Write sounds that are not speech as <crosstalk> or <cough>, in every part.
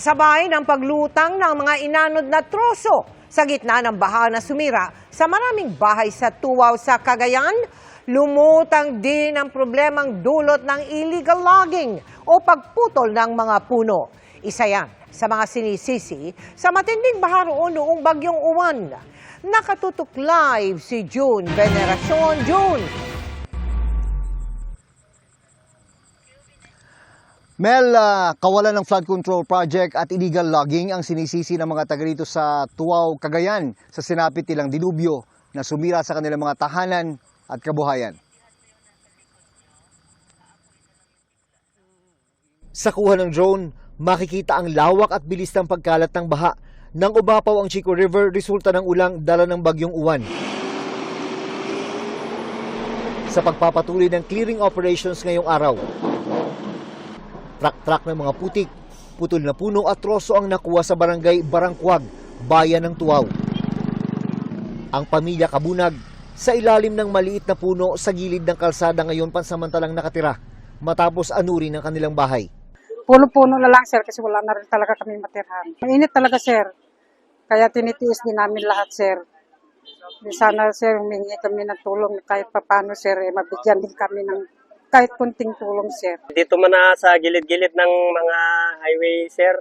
Kasabay ng paglutang ng mga inanod na troso sa gitna ng baha na sumira sa maraming bahay sa Tuwaw sa Cagayan, lumutang din ang problemang dulot ng illegal logging o pagputol ng mga puno. Isa yan sa mga sinisisi sa matinding baha roon noong bagyong uwan. Nakatutok live si June Veneracion. June! Mel, ah, kawalan ng flood control project at illegal logging ang sinisisi ng mga taga rito sa Tuaw, Cagayan sa sinapit nilang dilubyo na sumira sa kanilang mga tahanan at kabuhayan. Sa kuha ng drone, makikita ang lawak at bilis ng pagkalat ng baha nang umapaw ang Chico River resulta ng ulang dala ng bagyong uwan. Sa pagpapatuloy ng clearing operations ngayong araw, Trak-trak ng mga putik, putol na puno at troso ang nakuha sa barangay Barangkwag, bayan ng Tuaw. Ang pamilya Kabunag sa ilalim ng maliit na puno sa gilid ng kalsada ngayon pansamantalang nakatira matapos anurin ng kanilang bahay. Puno-puno na lang, sir, kasi wala na rin talaga kami matirhan. Mainit talaga, sir. Kaya tinitiis din namin lahat, sir. Di Sana, sir, humingi kami ng tulong kahit papano, sir, eh, mabigyan din kami ng kahit kunting tulong, sir. Dito man na sa gilid-gilid ng mga highway, sir.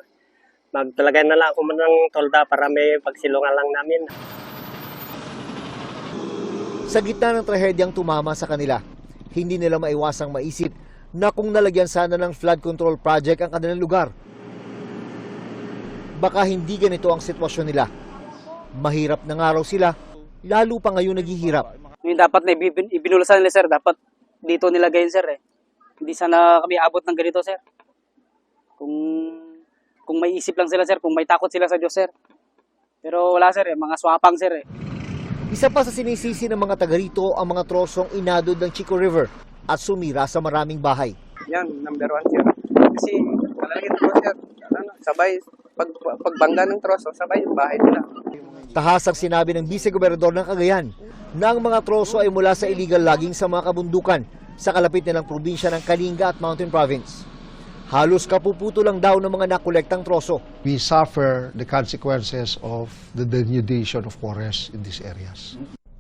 Magtalagay na lang ako man ng tolda para may pagsilungan lang namin. Sa gitna ng trahedyang tumama sa kanila, hindi nila maiwasang maisip na kung nalagyan sana ng flood control project ang kanilang lugar, baka hindi ganito ang sitwasyon nila. Mahirap na nga raw sila, lalo pa ngayon naghihirap. Yung dapat na ibin- ibinulasan nila, sir, dapat dito nilagay yun, sir, eh. Hindi sana kami abot ng ganito, sir. Kung kung may isip lang sila, sir, kung may takot sila sa Diyos, sir. Pero wala, sir, eh. Mga swapang, sir, eh. Isa pa sa sinisisi ng mga taga rito ang mga trosong inadod ng Chico River at sumira sa maraming bahay. Yan, number one sir. Kasi malalagay ng sir. Ano, sabay, pag, pagbangga ng troso, sabay yung bahay nila. Tahasang sinabi ng vice-gobernador ng Cagayan ang mga troso ay mula sa illegal logging sa mga kabundukan sa kalapit nilang probinsya ng Kalinga at Mountain Province. Halos kapuputo lang daw ng mga nakolektang troso. we suffer the consequences of the denudation of forests in these areas.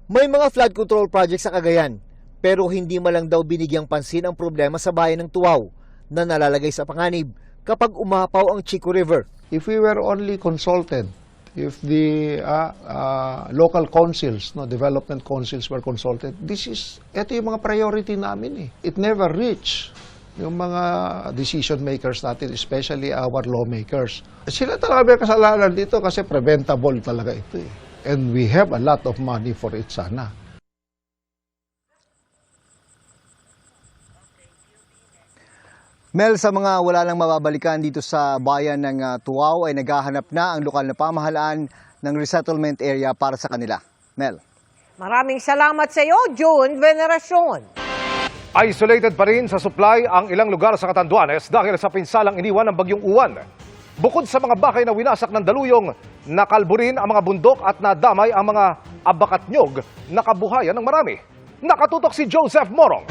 May mga flood control projects sa Cagayan, pero hindi man lang daw binigyang pansin ang problema sa bayan ng Tuaw na nalalagay sa panganib kapag umapaw ang Chico River. If we were only consulted, if the uh, uh, local councils, no, development councils were consulted, this is, ito yung mga priority namin eh. It never reach yung mga decision makers natin, especially our lawmakers. Sila talaga may kasalanan dito kasi preventable talaga ito eh. And we have a lot of money for it sana. Mel, sa mga wala nang mababalikan dito sa bayan ng ah, Tuaw ay naghahanap na ang lokal na pamahalaan ng resettlement area para sa kanila. Mel. Maraming salamat sa iyo, June Veneracion. Isolated pa rin sa supply ang ilang lugar sa Catanduanes dahil sa pinsalang iniwan ng bagyong uwan. Bukod sa mga bakay na winasak ng daluyong, nakalbo rin ang mga bundok at nadamay ang mga abakat nyog na kabuhayan ng marami. Nakatutok si Joseph Morong.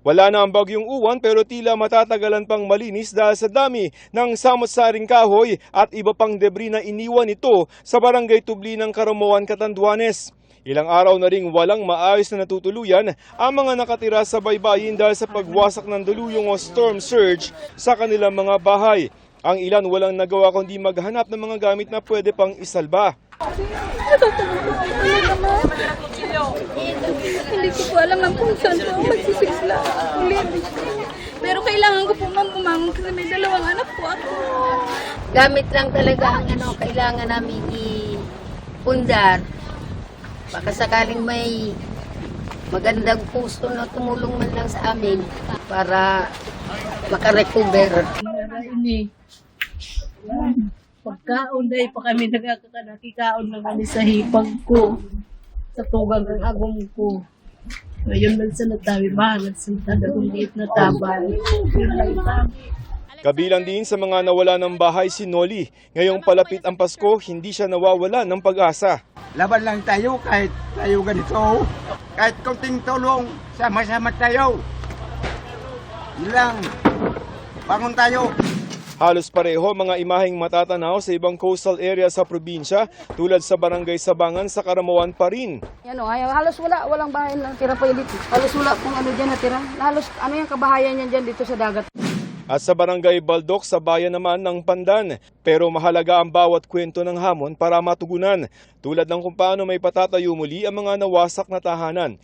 Wala na ang bagyong uwan pero tila matatagalan pang malinis dahil sa dami ng samot-saring kahoy at iba pang debris na iniwan ito sa barangay Tubli ng Karamuan, Catanduanes. Ilang araw na ring walang maayos na natutuluyan ang mga nakatira sa baybayin dahil sa pagwasak ng daluyong o storm surge sa kanilang mga bahay. Ang ilan walang nagawa kundi maghanap ng mga gamit na pwede pang isalba. Hindi ko po alam ang kung saan po ako magsisigla. Pero kailangan ko po ma'am bumangon kasi may dalawang anak po ako. gamit lang talaga ang ano, kailangan namin i-pundar. Baka sakaling may magandang pusto na tumulong man lang sa amin para makarecover. Ini. Pagkaon dahil pa kami nagkakakakaon lang kami sa hipag ko. Sa tugang ng agong ko. Ngayon man sa natawi, mahangat sa tadagong liit na tabal. Yun lang tabi. Kabilang din sa mga nawala ng bahay si Noli. Ngayong palapit ang Pasko, hindi siya nawawala ng pag-asa. Laban lang tayo kahit tayo ganito. Kahit konting tulong, sama-sama tayo. Yun lang. Bangon tayo! Halos pareho mga imaheng matatanaw sa ibang coastal area sa probinsya tulad sa barangay Sabangan sa Karamuan pa rin. Yan o, ayaw, halos wala, walang bahay na tira pa dito. Halos wala pong ano dyan natira. Halos ano yung kabahayan yan dyan dito sa dagat. At sa barangay Baldok sa bayan naman ng Pandan. Pero mahalaga ang bawat kwento ng hamon para matugunan. Tulad ng kung paano may patatayo muli ang mga nawasak na tahanan.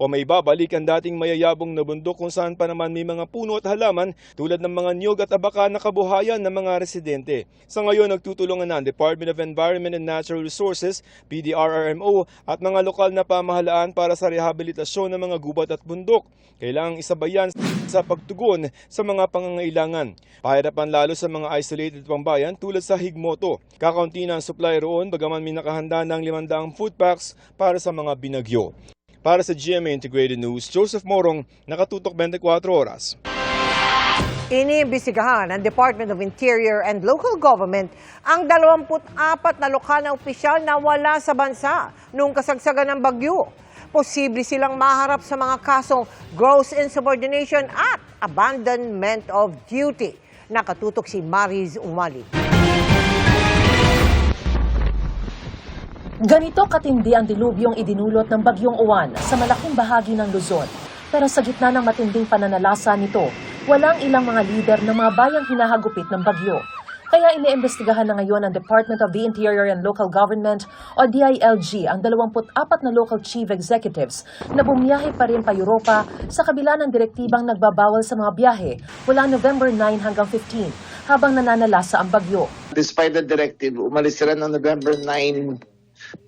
O may babalik ang dating mayayabong na bundok kung saan pa naman may mga puno at halaman tulad ng mga niyog at abaka na kabuhayan ng mga residente. Sa ngayon, nagtutulungan na ang Department of Environment and Natural Resources, PDRRMO at mga lokal na pamahalaan para sa rehabilitasyon ng mga gubat at bundok. Kailangang isabayan sa pagtugon sa mga pangangailangan. Pahirapan lalo sa mga isolated pambayan tulad sa Higmoto. Kakaunti na ang supply roon bagaman may nakahanda ng 500 food packs para sa mga binagyo. Para sa GMA Integrated News, Joseph Morong, nakatutok 24 oras. Iniimbestigahan ng Department of Interior and Local Government ang 24 na lokal na opisyal na wala sa bansa noong kasagsagan ng bagyo. Posible silang maharap sa mga kasong gross insubordination at abandonment of duty. Nakatutok si Mariz Umali. Ganito katindi ang dilubyong idinulot ng bagyong uwan sa malaking bahagi ng Luzon. Pero sa gitna ng matinding pananalasa nito, walang ilang mga lider ng mga bayang hinahagupit ng bagyo. Kaya iniimbestigahan na ngayon ng Department of the Interior and Local Government o DILG ang 24 na local chief executives na bumiyahe pa rin pa Europa sa kabila ng direktibang nagbabawal sa mga biyahe mula November 9 hanggang 15 habang nananalasa ang bagyo. despite the directive, umalis sila ng November 9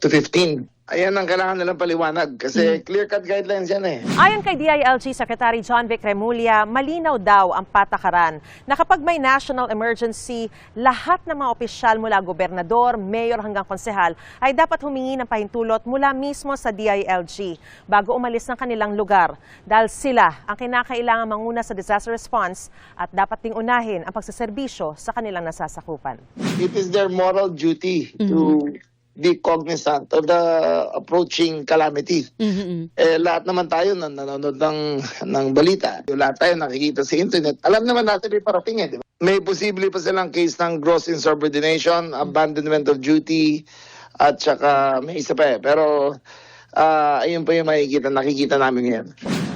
to 15. Ayan ang kailangan nilang paliwanag kasi clear-cut guidelines yan eh. Ayon kay DILG Secretary John Vic Remulla, malinaw daw ang patakaran na kapag may national emergency, lahat ng mga opisyal mula gobernador, mayor hanggang konsehal ay dapat humingi ng pahintulot mula mismo sa DILG bago umalis ng kanilang lugar dahil sila ang kinakailangan manguna sa disaster response at dapat ding unahin ang pagsaserbisyo sa kanilang nasasakupan. It is their moral duty to be cognizant of the approaching calamity. Eh, lahat naman tayo na nanonood ng, ng balita. Lahat tayo nakikita sa internet. Alam naman natin may parating eh. di ba? May posible pa silang case ng gross insubordination, abandonment of duty, at saka may isa pa eh. Pero ah, ayun pa yung makikita, nakikita namin ngayon.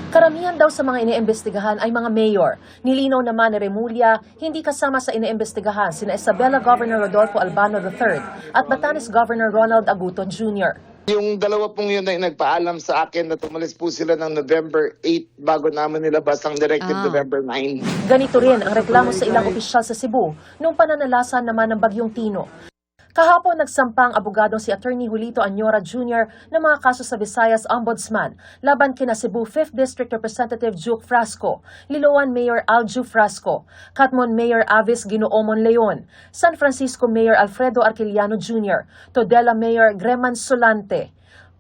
Karamihan daw sa mga iniimbestigahan ay mga mayor. Nilinaw naman ni Remulla, hindi kasama sa iniimbestigahan sina Isabela Governor Rodolfo Albano III at Batanes Governor Ronald Aguto Jr. Yung dalawa pong yun ay nagpaalam sa akin na tumalis po sila ng November 8 bago naman nilabas ang directive November 9. Ganito rin ang reklamo sa ilang opisyal sa Cebu nung pananalasan naman ng Bagyong Tino. Kahapon nagsampang abogadong si Attorney Julito Anyora Jr. ng mga kaso sa Visayas Ombudsman laban kina Cebu 5th District Representative Juke Frasco, Liloan Mayor Alju Frasco, Katmon Mayor Avis Ginoomon Leon, San Francisco Mayor Alfredo Arquiliano Jr., Todela Mayor Greman Solante,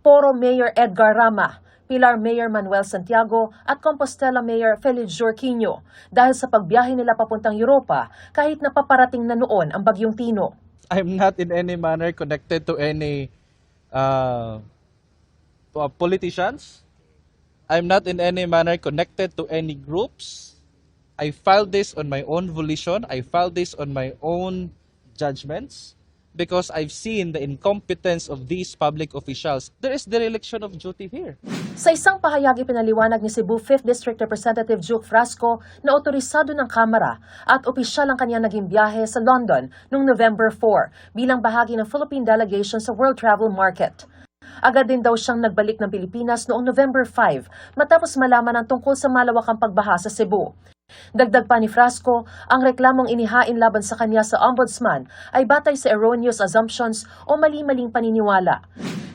Poro Mayor Edgar Rama, Pilar Mayor Manuel Santiago at Compostela Mayor Felix Jorquinho dahil sa pagbiyahe nila papuntang Europa kahit napaparating na noon ang Bagyong Tino. I'm not in any manner connected to any uh, politicians. I'm not in any manner connected to any groups. I filed this on my own volition. I filed this on my own judgments because I've seen the incompetence of these public officials. There is dereliction of duty here. Sa isang pahayag ipinaliwanag ni Cebu 5th District Representative Juke Frasco na otorisado ng Kamara at opisyal ang kanyang naging biyahe sa London noong November 4 bilang bahagi ng Philippine delegation sa World Travel Market. Agad din daw siyang nagbalik ng Pilipinas noong November 5 matapos malaman ang tungkol sa malawakang pagbaha sa Cebu. Dagdag pa ni Frasco, ang reklamong inihain laban sa kanya sa ombudsman ay batay sa erroneous assumptions o mali-maling paniniwala.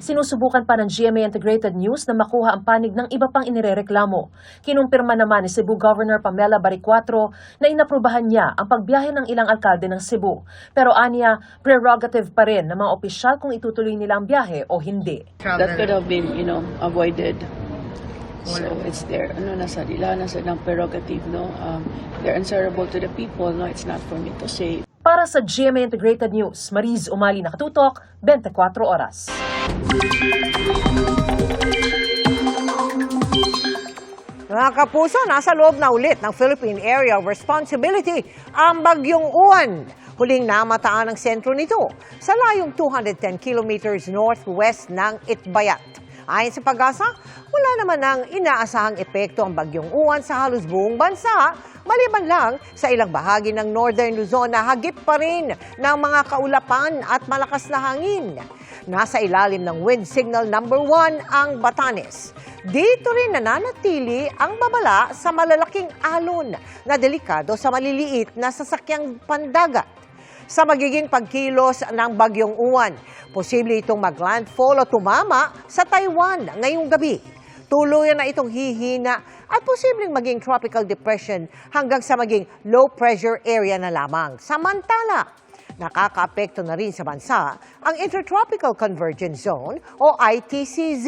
Sinusubukan pa ng GMA Integrated News na makuha ang panig ng iba pang inirereklamo. Kinumpirma naman ni Cebu Governor Pamela Baricuatro na inaprubahan niya ang pagbiyahe ng ilang alkalde ng Cebu. Pero anya, prerogative pa rin ng mga opisyal kung itutuloy nila ang biyahe o hindi. That could have been, you know, avoided. So it's their, ano, nasa nila, nasa ng prerogative, no? Um, they're answerable to the people, no? It's not for me to say. Para sa GMA Integrated News, Mariz Umali nakatutok, 24 oras. Mga kapuso, nasa loob na ulit ng Philippine Area of Responsibility ang Bagyong Uwan. Huling namataan ang sentro nito sa layong 210 kilometers northwest ng Itbayat. Ayon sa pag-asa, wala naman ng inaasahang epekto ang Bagyong Uwan sa halos buong bansa, maliban lang sa ilang bahagi ng Northern Luzon na hagip pa rin ng mga kaulapan at malakas na hangin. Nasa ilalim ng wind signal number 1 ang Batanes. Dito rin nananatili ang babala sa malalaking alon na delikado sa maliliit na sasakyang pandagat. Sa magiging pagkilos ng Bagyong Uwan, posible itong maglandfall o tumama sa Taiwan ngayong gabi. Tuluyan na itong hihina at posibleng maging tropical depression hanggang sa maging low pressure area na lamang. Samantala, nakakaapekto na rin sa bansa ang Intertropical Convergence Zone o ITCZ.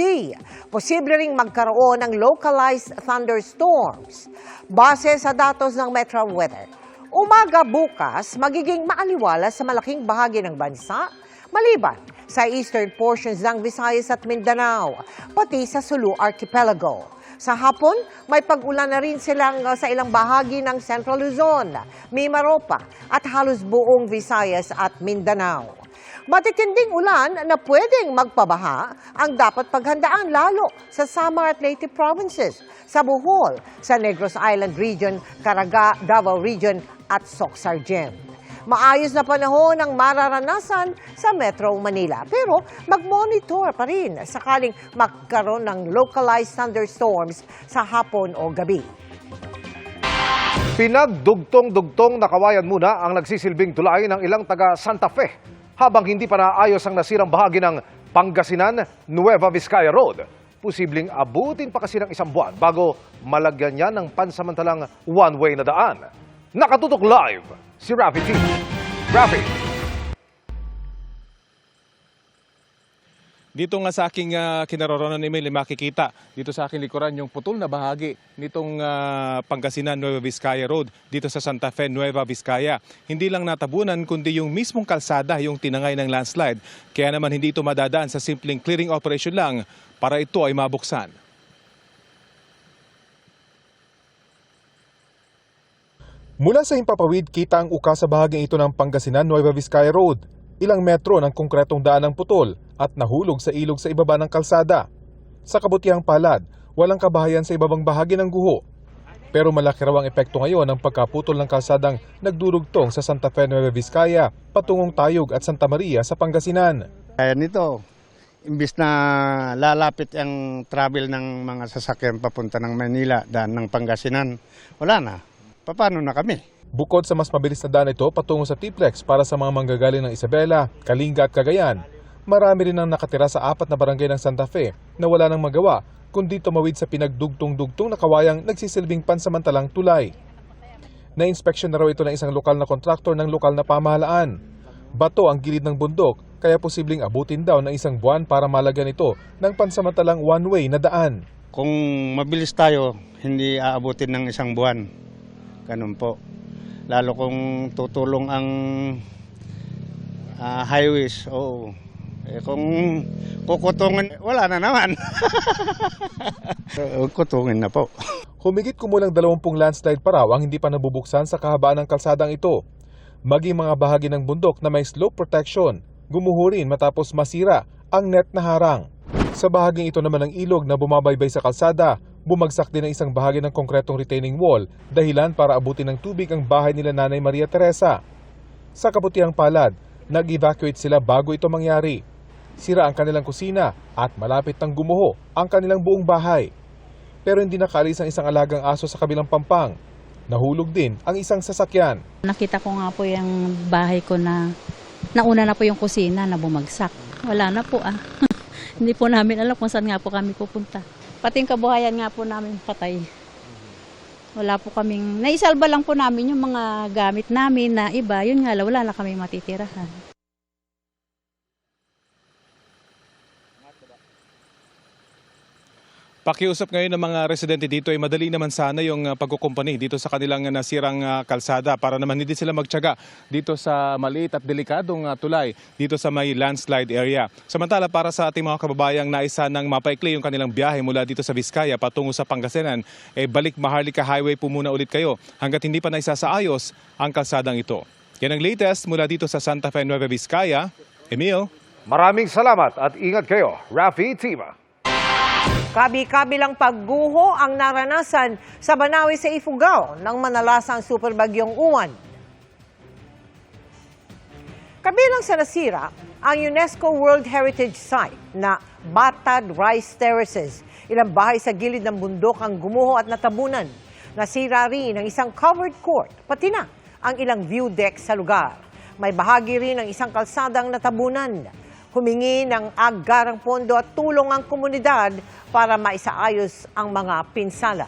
Posible ring magkaroon ng localized thunderstorms. Base sa datos ng Metro Weather, umaga bukas magiging maaliwala sa malaking bahagi ng bansa maliban sa eastern portions ng Visayas at Mindanao, pati sa Sulu Archipelago. Sa hapon, may pag-ulan na rin silang uh, sa ilang bahagi ng Central Luzon, Mimaropa at halos buong Visayas at Mindanao. Matitinding ulan na pwedeng magpabaha ang dapat paghandaan lalo sa Samar at Leyte provinces, sa Bohol, sa Negros Island Region, Caraga, Davao Region at Soc-Sargent. Maayos na panahon ang mararanasan sa Metro Manila. Pero mag-monitor pa rin sakaling magkaroon ng localized thunderstorms sa hapon o gabi. Pinagdugtong-dugtong na kawayan muna ang nagsisilbing tulay ng ilang taga Santa Fe habang hindi pa naayos ang nasirang bahagi ng Pangasinan Nueva Vizcaya Road. Posibleng abutin pa kasi ng isang buwan bago malagyan niya ng pansamantalang one-way na daan. Nakatutok live si Rafi G. Rafi. Dito nga sa aking uh, kinaroroonan ni Emily, makikita dito sa aking likuran yung putol na bahagi nitong ah, Pangasinan Nueva Vizcaya Road dito sa Santa Fe Nueva Vizcaya. Hindi lang natabunan kundi yung mismong kalsada yung tinangay ng landslide. Kaya naman hindi ito madadaan sa simpleng clearing operation lang para ito ay mabuksan. Mula sa Himpapawid, kita ang uka sa bahaging ito ng Pangasinan Nueva Vizcaya Road. Ilang metro ng konkretong daan ng putol at nahulog sa ilog sa ibaba ng kalsada. Sa kabutihang palad, walang kabahayan sa ibabang bahagi ng guho. Pero malaki raw ang epekto ngayon ng pagkaputol ng kalsadang nagdurugtong sa Santa Fe Nueva Vizcaya, patungong Tayog at Santa Maria sa Pangasinan. Kaya nito, imbis na lalapit ang travel ng mga sasakyan papunta ng Manila, daan ng Pangasinan, wala na. Paano na kami? Bukod sa mas mabilis na daan ito patungo sa Tiplex para sa mga manggagaling ng Isabela, Kalinga at Cagayan, marami rin ang nakatira sa apat na barangay ng Santa Fe na wala nang magawa kundi tumawid sa pinagdugtong-dugtong na kawayang nagsisilbing pansamantalang tulay. Na-inspeksyon na raw ito ng isang lokal na kontraktor ng lokal na pamahalaan. Bato ang gilid ng bundok kaya posibleng abutin daw ng isang buwan para malagyan ito ng pansamantalang one-way na daan. Kung mabilis tayo, hindi aabutin ng isang buwan. Ganun po. Lalo kung tutulong ang ah, highways, oo. Eh, kung kukutungin, wala na naman. <laughs> Kutungin na po. Humigit kumulang 20 landslide pa raw ang hindi pa nabubuksan sa kahabaan ng kalsadang ito. Maging mga bahagi ng bundok na may slope protection, gumuhurin matapos masira ang net na harang. Sa bahaging ito naman ng ilog na bumabaybay sa kalsada, bumagsak din ang isang bahagi ng konkretong retaining wall dahilan para abutin ng tubig ang bahay nila Nanay Maria Teresa. Sa kabutihang palad, nag-evacuate sila bago ito mangyari. Sira ang kanilang kusina at malapit nang gumuho ang kanilang buong bahay. Pero hindi nakaalis ang isang alagang aso sa kabilang pampang. Nahulog din ang isang sasakyan. Nakita ko nga po yung bahay ko na nauna na po yung kusina na bumagsak. Wala na po ah. <laughs> Hindi po namin alam kung saan nga po kami pupunta. Pati yung kabuhayan nga po namin patay. Wala po kaming, naisalba lang po namin yung mga gamit namin na iba. Yun nga wala na kami matitirahan. Pakiusap ngayon ng mga residente dito ay madali naman sana yung uh, pagkukumpani dito sa kanilang uh, nasirang uh, kalsada para naman hindi sila magtyaga dito sa maliit at delikadong tulay dito sa may landslide area. Samantala para sa ating mga kababayang naisa ng mapaikli yung kanilang biyahe mula dito sa Vizcaya patungo sa Pangasinan, eh balik Maharlika Highway po muna ulit kayo hanggat hindi pa naisasaayos ang kalsadang ito. Yan ang latest mula dito sa Santa Fe Nueva Vizcaya. Emil. Maraming salamat at ingat kayo, Rafi Tima. Kabi-kabilang pagguho ang naranasan sa Banawi sa Ifugao ng manalasang superbagyong Uwan. Kabilang sa nasira ang UNESCO World Heritage Site na Batad Rice Terraces. Ilang bahay sa gilid ng bundok ang gumuho at natabunan. Nasira rin ang isang covered court, pati na ang ilang view deck sa lugar. May bahagi rin ng isang kalsadang natabunan. Humingi ng agarang pondo at tulong ang komunidad para maisaayos ang mga pinsala.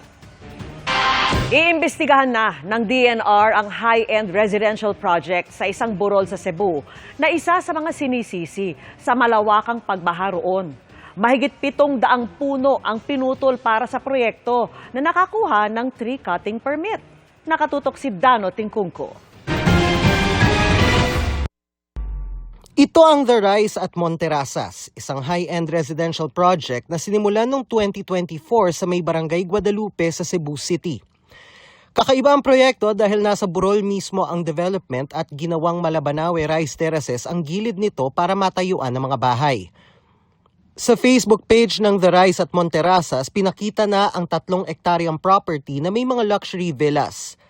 Iimbestigahan na ng DNR ang high-end residential project sa isang burol sa Cebu na isa sa mga sinisisi sa malawakang pagbaha roon. Mahigit pitong daang puno ang pinutol para sa proyekto na nakakuha ng tree cutting permit. Nakatutok si Dano Tingkungko. Ito ang The Rise at Monterasas, isang high-end residential project na sinimulan noong 2024 sa may barangay Guadalupe sa Cebu City. Kakaiba ang proyekto dahil nasa Burol mismo ang development at ginawang Malabanawe Rice Terraces ang gilid nito para matayuan ng mga bahay. Sa Facebook page ng The Rise at Monterasas, pinakita na ang tatlong ektaryang property na may mga luxury villas.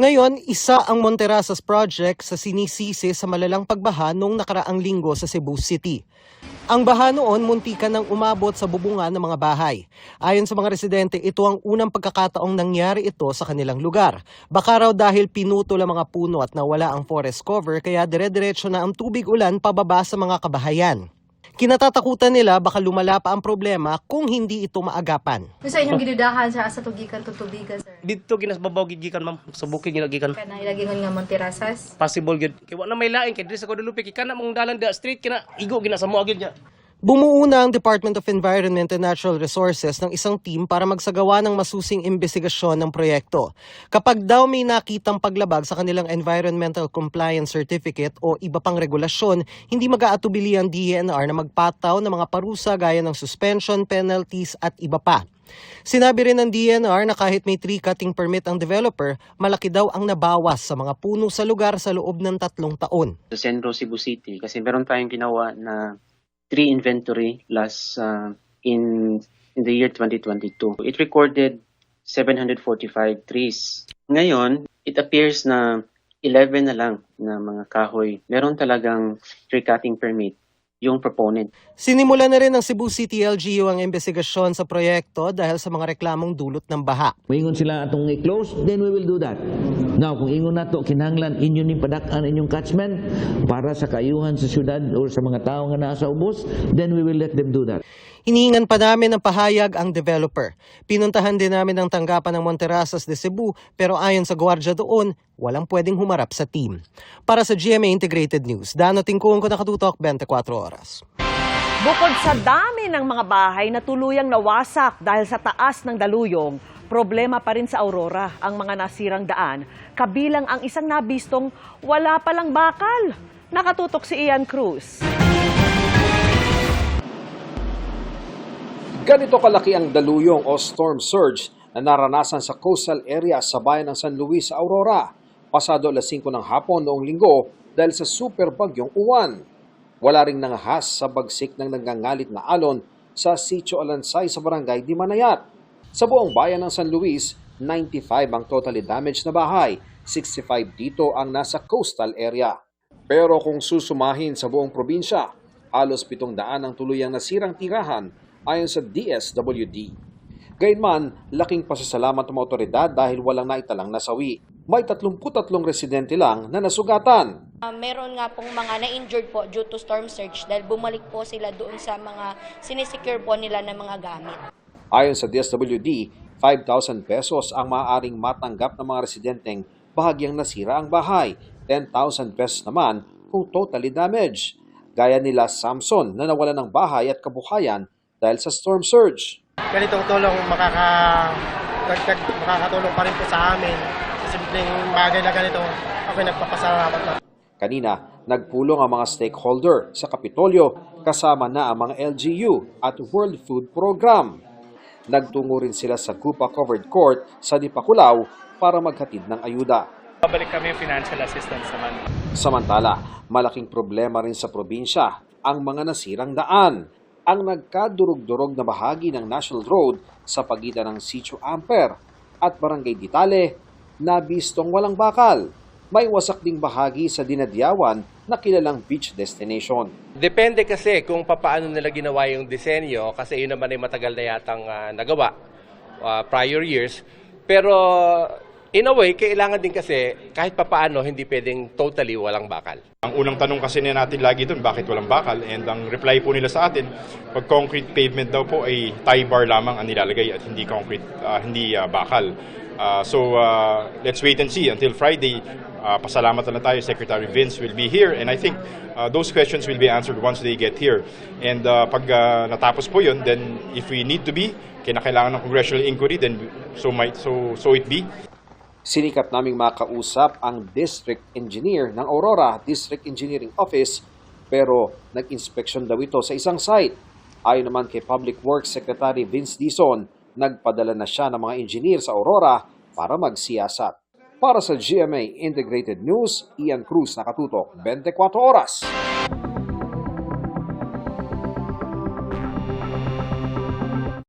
Ngayon, isa ang Monterasas project sa sinisisi sa malalang pagbaha noong nakaraang linggo sa Cebu City. Ang baha noon muntikan ng umabot sa bubungan ng mga bahay. Ayon sa mga residente, ito ang unang pagkakataong nangyari ito sa kanilang lugar. Baka raw dahil pinutol ang mga puno at nawala ang forest cover kaya dire-diretso na ang tubig ulan pababa sa mga kabahayan. Kinatatakutan nila baka lumala pa ang problema kung hindi ito maagapan. Sa inyong gidudahan sa asa tugikan tutubigan sir. Dito ginas babaw gigikan ma'am sa bukid ginagikan. Kana ilagingon nga Monterasas. Possible gid. Kay wala may lain kay diri sa Guadalupe kay kana mong dalan da street kina igo gina sa mo agid niya. Bumuo na ang Department of Environment and Natural Resources ng isang team para magsagawa ng masusing investigasyon ng proyekto. Kapag daw may nakitang paglabag sa kanilang Environmental Compliance Certificate o iba pang regulasyon, hindi mag-aatubili ang DENR na magpataw ng mga parusa gaya ng suspension, penalties at iba pa. Sinabi rin ng DNR na kahit may tree cutting permit ang developer, malaki daw ang nabawas sa mga puno sa lugar sa loob ng tatlong taon. sa Centro Cebu City kasi meron tayong ginawa na tree inventory last uh, in in the year 2022. It recorded 745 trees. Ngayon, it appears na 11 na lang na mga kahoy. Meron talagang tree cutting permit yung proponent. Sinimula na rin ng Cebu City LGU ang investigasyon sa proyekto dahil sa mga reklamong dulot ng baha. Moingon sila atong i-close, then we will do that. Now, kung ingon nato kinahanglan inyo ni padakan inyong catchment para sa kayuhan sa syudad o sa mga tao nga nasa ubos, then we will let them do that. Hinihingan pa namin ng pahayag ang developer. Pinuntahan din namin ang tanggapan ng Monterasas de Cebu pero ayon sa gwardya doon, walang pwedeng humarap sa team. Para sa GMA Integrated News, Dano Tingkung ko nakatutok 24 oras. Bukod sa dami ng mga bahay na tuluyang nawasak dahil sa taas ng daluyong, problema pa rin sa Aurora ang mga nasirang daan, kabilang ang isang nabistong wala palang bakal. Nakatutok si Ian Cruz. Ganito kalaki ang daluyong o storm surge na naranasan sa coastal area sa bayan ng San Luis, Aurora. Pasado alas 5 ng hapon noong linggo dahil sa super bagyong uwan. Wala ring nangahas sa bagsik ng nangangalit na alon sa Sitio Alansay sa barangay Di Manayat. Sa buong bayan ng San Luis, 95 ang totally damaged na bahay, 65 dito ang nasa coastal area. Pero kung susumahin sa buong probinsya, halos 700 ang tuluyang nasirang tirahan ayon sa DSWD. Gayunman, laking pasasalamat ng otoridad dahil walang naitalang nasawi. May 33 residente lang na nasugatan. Uh, meron nga pong mga na-injured po due to storm surge dahil bumalik po sila doon sa mga sinisecure po nila ng mga gamit. Ayon sa DSWD, 5,000 pesos ang maaaring matanggap ng mga residenteng bahagyang nasira ang bahay, 10,000 pesos naman kung totally damaged. Gaya nila Samson na nawala ng bahay at kabuhayan dahil sa storm surge. ganitong tulong makaka makakatulong pa rin po sa amin sa simpleng bagay na ganito ako nagpapasalamat na Kanina, nagpulong ang mga stakeholder sa Kapitolyo kasama na ang mga LGU at World Food Program. Nagtungo rin sila sa Gupa Covered Court sa Dipakulaw para maghatid ng ayuda. Babalik kami yung financial assistance naman. Samantala, malaking problema rin sa probinsya ang mga nasirang daan. Ang nagkadurog-durog na bahagi ng National Road sa pagitan ng Sitio Amper at Barangay Ditale na bistong walang bakal. May wasak ding bahagi sa Dinadyawan na kilalang beach destination. Depende kasi kung paano nila ginawa yung disenyo kasi yun naman ay matagal na yatang ah, nagawa ah, prior years. Pero in a way, kailangan din kasi kahit papaano hindi pwedeng totally walang bakal. Ang unang tanong kasi na natin lagi doon, bakit walang bakal? And ang reply po nila sa atin, pag concrete pavement daw po ay tie bar lamang ang nilalagay at hindi concrete, ah, hindi ah, bakal. Ah, so ah, let's wait and see until Friday. Ah, pasalamat na tayo, Secretary Vince will be here and I think ah, those questions will be answered once they get here. And ah, pag ah, natapos po yun, then if we need to be, kinakailangan ng congressional inquiry, then so might so so it be. Sinikap naming makausap ang District Engineer ng Aurora District Engineering Office pero nag-inspection daw ito sa isang site. Ayon naman kay Public Works Secretary Vince Dison, nagpadala na siya ng mga engineer sa Aurora para magsiyasat. Para sa GMA Integrated News, Ian Cruz nakatutok 24 oras.